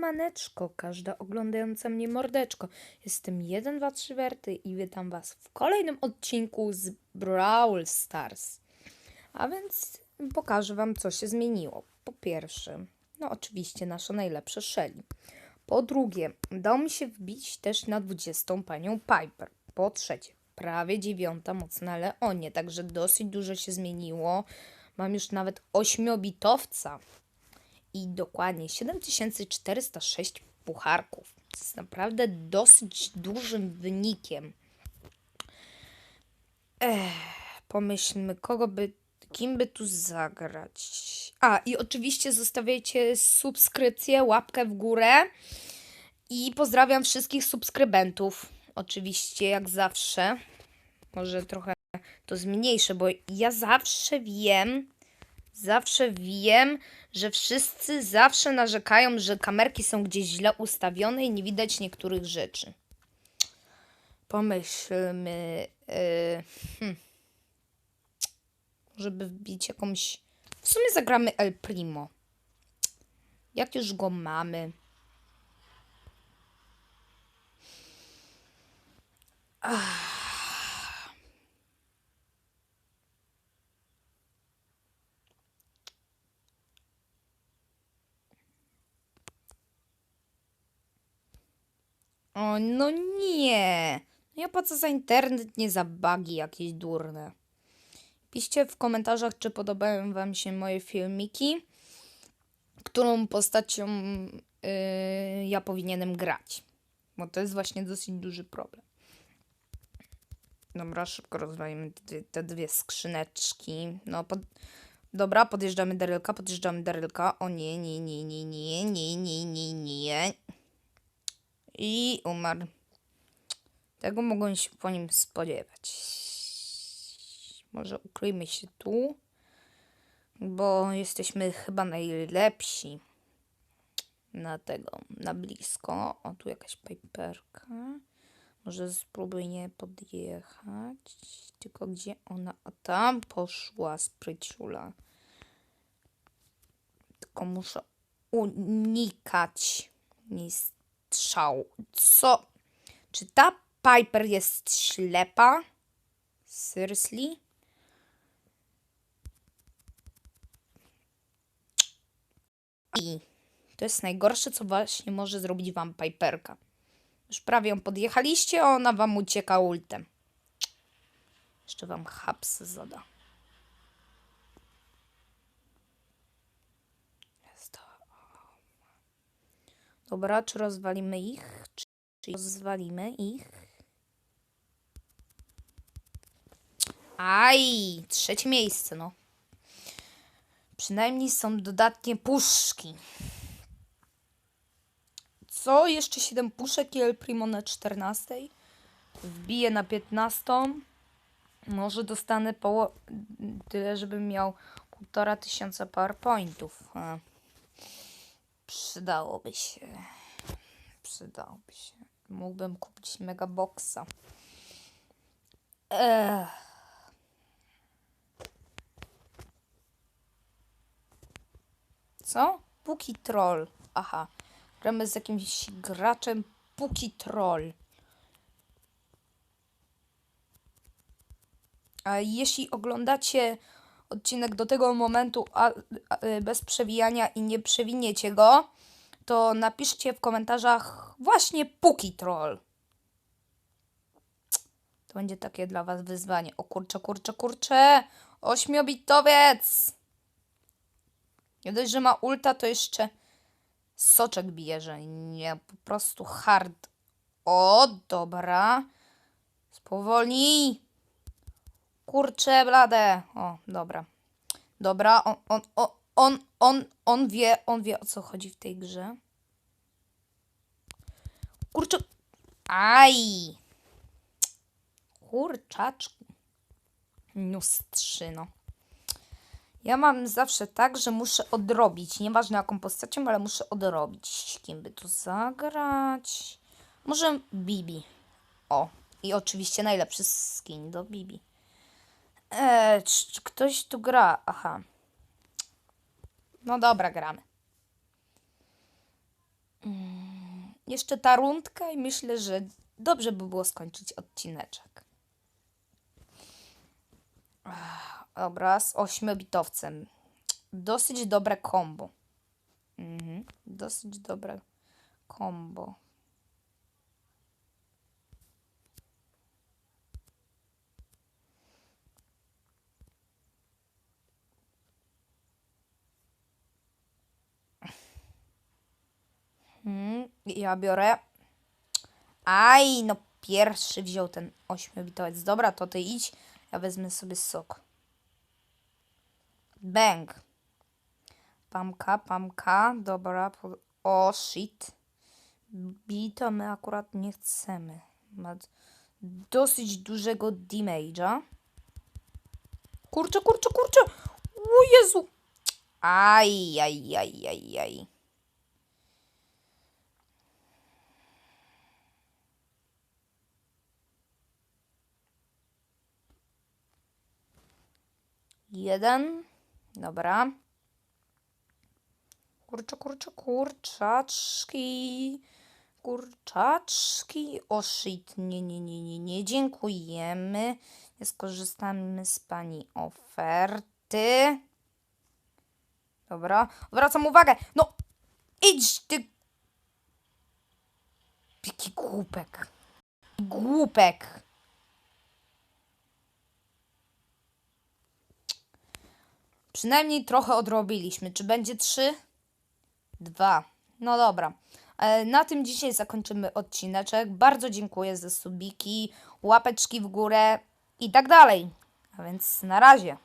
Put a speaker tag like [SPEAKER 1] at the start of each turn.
[SPEAKER 1] Siemaneczko, każda oglądająca mnie mordeczko. Jestem 1, 2, 3 Werty i witam Was w kolejnym odcinku z Brawl Stars. A więc pokażę Wam, co się zmieniło. Po pierwsze, no oczywiście nasza najlepsza Shelly. Po drugie, udało mi się wbić też na 20 panią Piper. Po trzecie, prawie dziewiąta mocna Leonie, także dosyć dużo się zmieniło. Mam już nawet ośmiobitowca i dokładnie 7406 pucharków. To jest naprawdę dosyć dużym wynikiem. Ech, pomyślmy, kogo by, kim by tu zagrać. A, i oczywiście zostawiajcie subskrypcję, łapkę w górę. I pozdrawiam wszystkich subskrybentów. Oczywiście, jak zawsze. Może trochę to zmniejszę, bo ja zawsze wiem, Zawsze wiem, że wszyscy zawsze narzekają, że kamerki są gdzieś źle ustawione i nie widać niektórych rzeczy. Pomyślmy, yy, hmm. żeby wbić jakąś. W sumie zagramy El Primo. Jak już go mamy. Ach. O, no nie. No ja po co za internet, nie za bugi jakieś durne. Piszcie w komentarzach, czy podobają wam się moje filmiki, którą postacią yy, ja powinienem grać. Bo to jest właśnie dosyć duży problem. Dobra, szybko rozwalimy te, te dwie skrzyneczki. No, pod... Dobra, podjeżdżamy Darylka, podjeżdżamy Darylka. O nie, nie, nie, nie, nie, nie, nie, nie, nie. I umarł. Tego mogłem się po nim spodziewać. Może ukryjmy się tu, bo jesteśmy chyba najlepsi na tego, na blisko. O, tu jakaś piperka. Może spróbuj nie podjechać. Tylko gdzie ona? A tam poszła spryciula. Tylko muszę unikać. Strzał. Co? Czy ta Piper jest ślepa? Seriously? I to jest najgorsze, co właśnie może zrobić wam Piperka. Już prawie ją podjechaliście, a ona wam ucieka ultem. Jeszcze wam haps zada. Dobra, czy rozwalimy ich? Czy rozwalimy ich? Aj, trzecie miejsce, no. Przynajmniej są dodatnie puszki. Co? Jeszcze 7 puszek i El Primo na 14. Wbiję na 15. Może dostanę poło tyle, żebym miał półtora tysiąca powerpointów. A. Przydałoby się. Przydałoby się. Mógłbym kupić mega boxa. Ech. Co? Puki Troll. Aha. Gramy z jakimś graczem Puki Troll. A jeśli oglądacie odcinek do tego momentu a, a, bez przewijania i nie przewiniecie go, to napiszcie w komentarzach właśnie Puki Troll. To będzie takie dla was wyzwanie. O kurczę, kurczę, kurczę! Ośmiobitowiec! Nie dość, że ma ulta, to jeszcze soczek bierze. Nie, po prostu hard. O, dobra. Spowolnij. Kurczę, blade. O, dobra. Dobra, on, on, on, on, on, on wie, on wie o co chodzi w tej grze. Kurczę. Aj. Kurczaczku. Nustrzyno. Ja mam zawsze tak, że muszę odrobić. Nieważne jaką postacią, ale muszę odrobić. Kim by tu zagrać? Może Bibi. O. I oczywiście najlepszy skin do Bibi. Eee, czy, czy ktoś tu gra? Aha. No dobra, gramy. Mm. Jeszcze ta rundka i myślę, że dobrze by było skończyć odcineczek. Ach, Dobra, z ośmiobitowcem. Dosyć dobre kombo. Mhm, dosyć dobre kombo. Hmm, ja biorę. Aj, no pierwszy wziął ten ośmiobitowiec. Dobra, to ty idź. Ja wezmę sobie sok. Bang. Pamka, pamka. Dobra. O, shit. Bita my akurat nie chcemy. Ma dosyć dużego damage'a. Kurczę, kurczę, kurczę. O Jezu. Aj, aj, aj, aj, aj. Jeden. Dobra. Kurczę, kurczę, kurczaczki. Kurczaczki. O shit, nie, nie, nie, nie, nie. Dziękujemy. Skorzystamy z pani oferty. Dobra. Zwracam uwagę. No, idź ty. Jaki głupek. Głupek. Przynajmniej trochę odrobiliśmy. Czy będzie trzy? Dwa. No dobra. E, Na tym dzisiaj zakończymy odcineczek. Bardzo dziękuję za subiki, łapeczki w górę i tak dalej. A więc na razie.